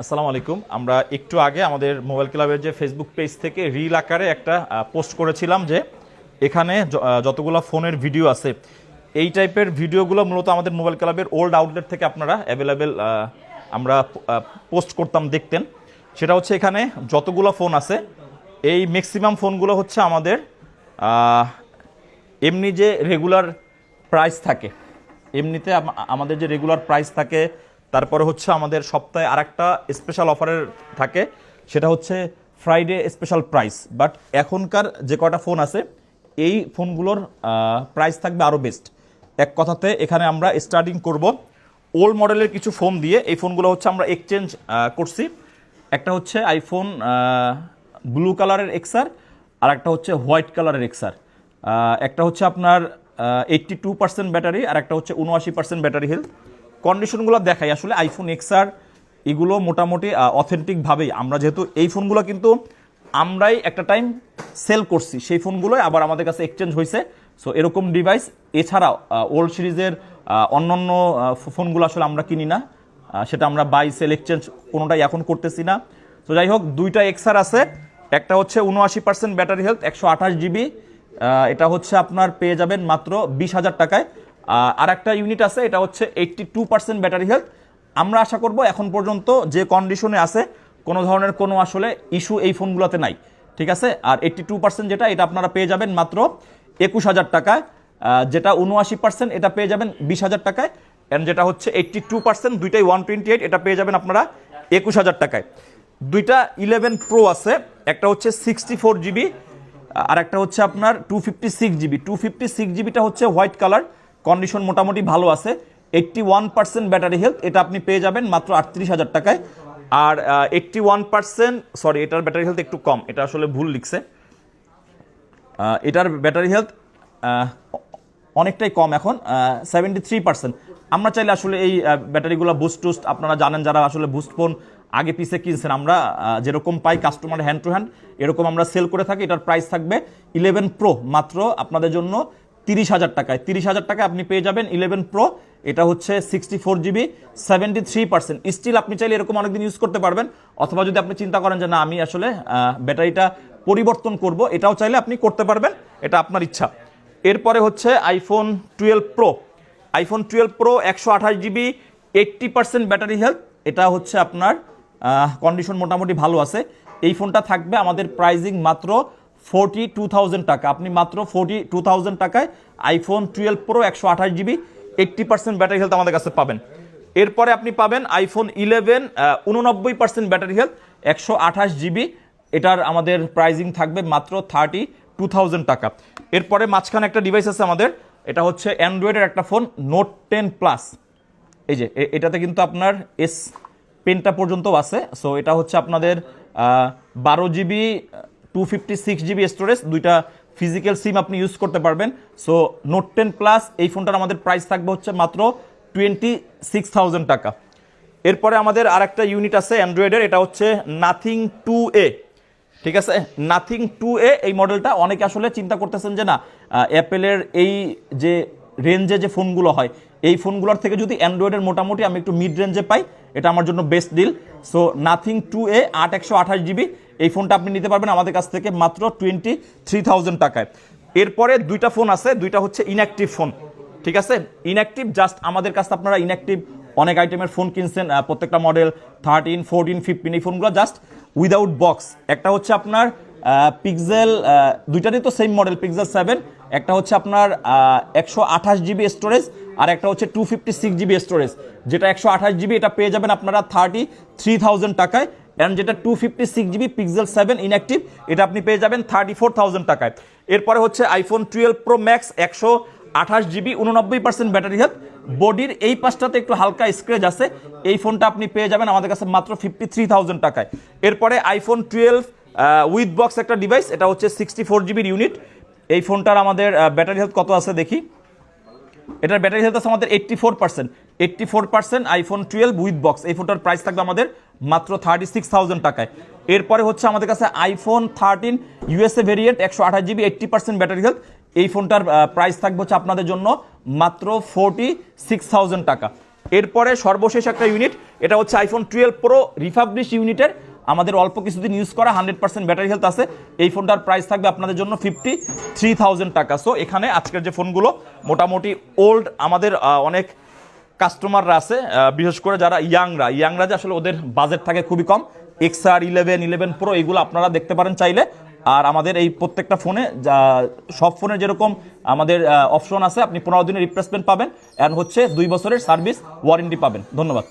আসসালামু আলাইকুম। আমরা একটু আগে আমাদের মোবাইল ক্লাবের যে ফেসবুক পেজ থেকে রিল আকারে একটা পোস্ট করেছিলাম যে এখানে যতগুলো ফোনের ভিডিও আছে, এই টাইপের ভিডিওগুলো মূলত আমাদের মোবাইল ক্লাবের ওল্ড আউটলেট থেকে আপনারা অ্যাভেলেবেল আমরা পোস্ট করতাম, দেখতেন। সেটা হচ্ছে এখানে যতগুলো ফোন আছে, এই ম্যাক্সিমাম ফোনগুলো হচ্ছে আমাদের এমনি যে রেগুলার প্রাইস থাকে, এমনিতে আমাদের যে রেগুলার প্রাইস থাকে তারপরে হচ্ছে আমাদের সপ্তাহে আর একটা স্পেশাল অফারের থাকে, সেটা হচ্ছে ফ্রাইডে স্পেশাল প্রাইস বাট এখনকার যে কটা ফোন আছে, এই ফোনগুলোর প্রাইস থাকবে আরও বেস্ট এক কথাতে এখানে আমরা স্টার্টিং করব। ওল্ড মডেলের কিছু ফোন দিয়ে এই ফোনগুলো হচ্ছে আমরা এক্সচেঞ্জ করছি। একটা হচ্ছে আইফোন ব্লু কালারের এক্সার আর একটা হচ্ছে হোয়াইট কালারের এক্সার একটা হচ্ছে আপনার এইট্টি টু পার্সেন্ট ব্যাটারি আর একটা হচ্ছে উনআশি পার্সেন্ট ব্যাটারি হেলথ কন্ডিশনগুলো দেখাই। আসলে আইফোন এক্সার এগুলো মোটামুটি অথেন্টিকভাবেই আমরা যেহেতু এই ফোনগুলো কিন্তু আমরাই একটা টাইম সেল করছি। সেই ফোনগুলোই আবার আমাদের কাছে এক্সচেঞ্জ হয়েছে সো এরকম ডিভাইস এছাড়াও ওল্ড সিরিজের অন্যান্য ফোনগুলো আসলে আমরা কিনি না। সেটা আমরা বাই সেল এক্সচেঞ্জ কোনোটাই এখন করতেছি না। তো যাই হোক, দুইটা এক্সার আছে। একটা হচ্ছে উনআশি পার্সেন্ট ব্যাটারি হেলথ একশো আঠাশ জিবি এটা হচ্ছে আপনার পেয়ে যাবেন মাত্র বিশ হাজার টাকায়। আর একটা ইউনিট আছে, এটা হচ্ছে eighty two percent battery health আমরা আশা করব এখন পর্যন্ত যে কন্ডিশনে আছে, কোনো ধরনের কোনো আসলে ইস্যু এই ফোনগুলোতে নাই। ঠিক আছে? আর এইট্টি টু পার্সেন্ট যেটা, এটা আপনারা পেয়ে যাবেন মাত্র একুশ হাজার টাকায়। যেটা উনআশি পার্সেন্ট এটা পেয়ে যাবেন বিশ হাজার টাকায়। অ্যান্ড যেটা হচ্ছে এইট্টি টু পার্সেন্ট দুইটাই ওয়ান টোয়েন্টি এইট এটা পেয়ে যাবেন আপনারা একুশ হাজার টাকায়। দুইটা ইলেভেন প্রো আছে, একটা হচ্ছে সিক্সটি ফোর জিবি আর একটা হচ্ছে আপনার two fifty six GB two fifty six জিবিটা হচ্ছে হোয়াইট কালার কন্ডিশন মোটামুটি ভালো আছে। Eighty one percent battery health এটা আপনি পেয়ে যাবেন মাত্র আটত্রিশ হাজার টাকায়। আর এইট্টি ওয়ান পার্সেন্ট সরি এটার ব্যাটারি হেলথ একটু কম, এটা আসলে ভুল লিখছে। এটার ব্যাটারি হেলথ অনেকটাই কম এখন সেভেন্টি থ্রি পার্সেন্ট আমরা চাইলে আসলে এই ব্যাটারিগুলো বুস্ট টুস্ট, আপনারা জানেন যারা আসলে বুস্ট ফোন আগে পিছে কিনছেন, আমরা যেরকম পাই কাস্টমার হ্যান্ড টু হ্যান্ড এরকম আমরা সেল করে থাকি, এটার প্রাইস থাকবে ইলেভেন প্রো মাত্র আপনাদের জন্য তিরিশ হাজার টাকায়। তিরিশ হাজার টাকায় আপনি পেয়ে যাবেন ইলেভেন প্রো এটা হচ্ছে sixty four GB seventy three percent still আপনি চাইলে এরকম অনেকদিন ইউজ করতে পারবেন। অথবা যদি আপনি চিন্তা করেন যে না, আমি আসলে ব্যাটারিটা পরিবর্তন করব, এটাও চাইলে আপনি করতে পারবেন। এটা আপনার ইচ্ছা। এরপরে হচ্ছে iPhone twelve pro iPhone twelve pro একশো আঠাশ GB eighty percent battery health এটা হচ্ছে আপনার কন্ডিশন মোটামুটি ভালো আছে। এই ফোনটা থাকবে আমাদের প্রাইজিং মাত্র ফোরটি টু থাউজেন্ড টাকা। আপনি মাত্র ফোরটি টু থাউজেন্ড টাকায় আইফোন টুয়েলভ প্রো একশো আঠাশ GB, eighty percent battery health আমাদের কাছে পাবেন। এরপরে আপনি পাবেন আইফোন ইলেভেন উননব্বই পার্সেন্ট ব্যাটারি হেলথ, একশো আঠাশ জিবি। এটার আমাদের প্রাইজিং থাকবে মাত্র থার্টি টু থাউজেন্ড টাকা। এরপরে মাঝখানে একটা ডিভাইস আছে আমাদের, এটা হচ্ছে অ্যান্ড্রয়েডের একটা ফোন নোট টেন প্লাস এই যে এটাতে কিন্তু আপনার এস পেনটা পর্যন্ত আছে। সো এটা হচ্ছে আপনাদের বারো GB two fifty six GB storage দুইটা ফিজিক্যাল সিম আপনি ইউজ করতে পারবেন। সো নোট টেন প্লাস এই ফোনটার আমাদের প্রাইস থাকবে হচ্ছে মাত্র টোয়েন্টি সিক্স থাউজেন্ড টাকা। এরপরে আমাদের আর একটা ইউনিট আছে অ্যান্ড্রয়েডের এটা হচ্ছে নাথিং টু এ ঠিক আছে? নাথিং টু এ এই মডেলটা অনেকে আসলে চিন্তা করতেছেন যে না অ্যাপেলের এই যে রেঞ্জে যে ফোনগুলো হয় এই ফোনগুলোর থেকে যদি অ্যান্ড্রয়েডের মোটামুটি আমি একটু মিড রেঞ্জে পাই, এটা আমার জন্য best deal so Nothing two A আট একশো আঠাশ জিবি এই ফোনটা আপনি নিতে পারবেন আমাদের কাছ থেকে মাত্র টোয়েন্টি থ্রি থাউজেন্ড টাকায়। এরপরে দুইটা ফোন আছে, দুইটা হচ্ছে ইনঅ্যাক্টিভ ফোন ঠিক আছে? ইনঅ্যাক্টিভ জাস্ট আমাদের কাছে আপনারা ইনঅ্যাক্টিভ অনেক আইটেমের ফোন কিনছেন প্রত্যেকটা মডেল থার্টিন ফোরটিন ফিফটিন এই ফোনগুলো জাস্ট উইদাউট বক্স একটা হচ্ছে আপনার পিক্সেল দুইটারই তো সেম মডেল পিক্সেল সেভেন একটা হচ্ছে আপনার একশো আঠাশ জিবি স্টোরেজ আর একটা হচ্ছে two fifty six GB storage যেটা একশো আঠাশ জিবি এটা পেয়ে যাবেন আপনারা থার্টি থ্রি টাকায়। অ্যান্ড যেটা two fifty six GB Pixel seven inactive এটা আপনি পেয়ে যাবেন থার্টি ফোর থাউজেন্ড টাকায়। এরপরে হচ্ছে আইফোন টুয়েলভ প্রো ম্যাক্স একশো আঠাশ জিবি উননব্বই পার্সেন্ট ব্যাটারি হেলথ বডির এই পাশটাতে একটু হালকা স্ক্রেচ আছে। এই ফোনটা আপনি পেয়ে যাবেন আমাদের কাছে মাত্র ফিফটি থ্রি থাউজেন্ড টাকায়। এরপরে আইফোন টুয়েলভ উইথ বক্স একটা ডিভাইস এটা হচ্ছে সিক্সটি ফোর জিবির ইউনিট এই ফোনটার আমাদের ব্যাটারি হেলথ কত আছে দেখি? এটার ব্যাটারি হেলথ আছে আমাদের eighty four percent eighty four percent iPhone twelve with box এই ফোনটার প্রাইস থাকবে আমাদের মাত্র থার্টি সিক্স থাউজেন্ড টাকায়। এরপরে হচ্ছে আমাদের কাছে আইফোন থার্টিন ইউএসএ ভেরিয়েন্ট একশো আঠাশ GB eighty percent battery health. এই ফোনটার প্রাইস থাকবে হচ্ছে আপনাদের জন্য মাত্র ফোরটি সিক্স থাউজেন্ড টাকা। এরপরে সর্বশেষ একটা ইউনিট এটা হচ্ছে আইফোন টুয়েলভ প্রো রিফাবলিশ ইউনিটের আমাদের অল্প কিছুদিন ইউজ করা হান্ড্রেড পার্সেন্ট ব্যাটারি হেলথ আছে। এই ফোনটার প্রাইস থাকবে আপনাদের জন্য ফিফটি থ্রি থাউজেন্ড টাকা। সো এখানে আজকের যে ফোনগুলো, মোটামুটি ওল্ড আমাদের অনেক কাস্টমাররা আছে বিশেষ করে যারা ইয়াংরা ইয়াংরা যে আসলে ওদের বাজেট থাকে খুবই কম। X R eleven eleven pro এগুলো আপনারা দেখতে পারেন চাইলে। আর আমাদের এই প্রত্যেকটা ফোনে, যা, সব ফোনে যেরকম আমাদের অপশন আছে, আপনি পনেরো দিনের রিপ্লেসমেন্ট পাবেন। অ্যান্ড হচ্ছে দুই বছরের সার্ভিস ওয়ারেন্টি পাবেন। ধন্যবাদ।